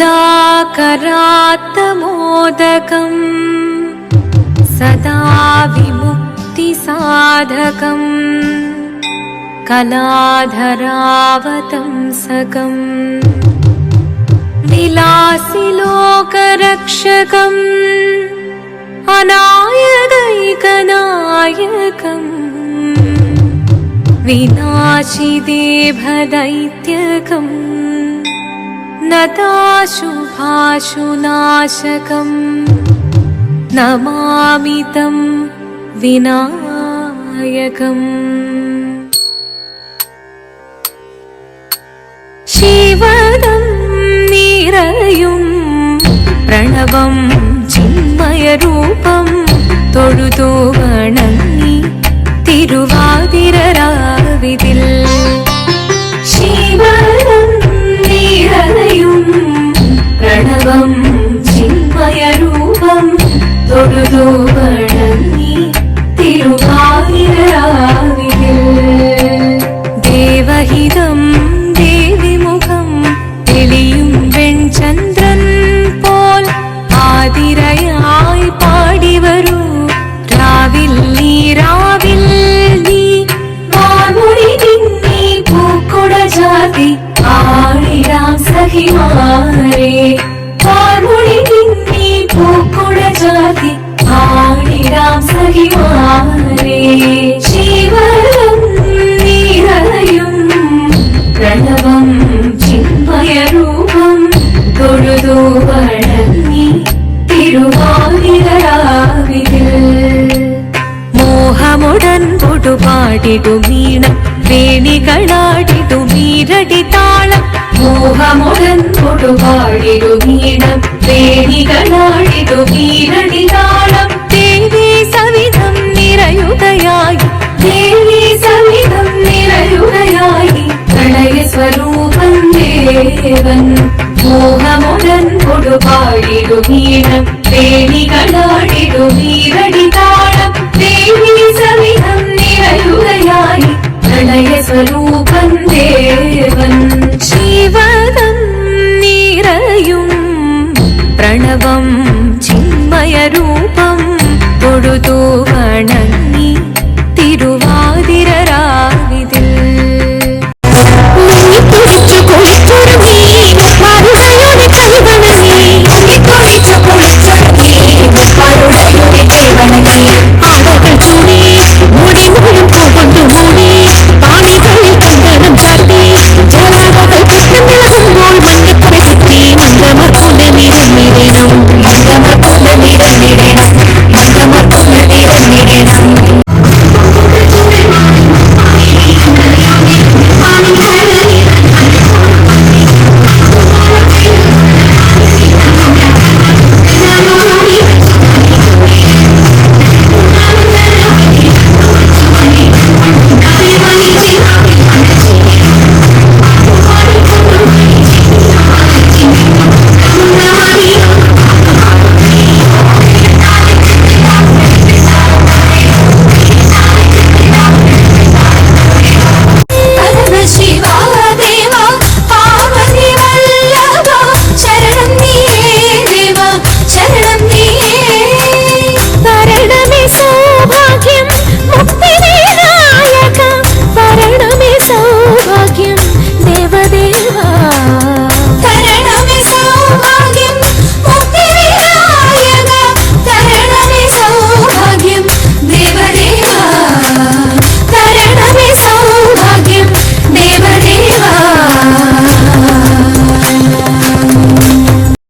दाकरात्तमोदकम् सदा विमुक्तिसाधकम् कलाधरावतंसकम् विलासिलोकरक्षकम् अनायदैकनायकम् विनाशिदेभदैत्यकम् नताशुभाशुनाशकम् नमामि तं विनायकम् शिवदं निरयुं प्रणवम् தொழுதோ வணங்கி திருவாயிராவில் தேவகிதம் தேவி முகம் தெளியும் வெண்சந்திரன் போல் ஆதிரையாய் பாடி வரும் ராவில் நீராவில் நீ மாமுடி தின்னி பூக்கொட ஜாதி ஆடிடாம் சகிமாரே ആളിരാം സഖിമാരെ ശിവരം നീറയും. പ്രണവം ചിന്മയരൂപം തൊഴുതു വണങ്ങി തിരുവാതിരാവിതിൽ മോഹമുടൻ പൊടുപാടിടു വീണം വേണികളാടിടു മീരടി താളം. മോഹമുടൻ പൊടുപാടിടു വീണം വേണികളാടിടു കൊടുപാടിടു വീണം വേണികളാടിടു നീരടി താളം ദേവി സവിധം നിറയുകയായി പ്രണയ സ്വരൂപം ദേവൻ. ശിവദം നിറയും പ്രണവം ചിന്മയ രൂപം വണങ്ങി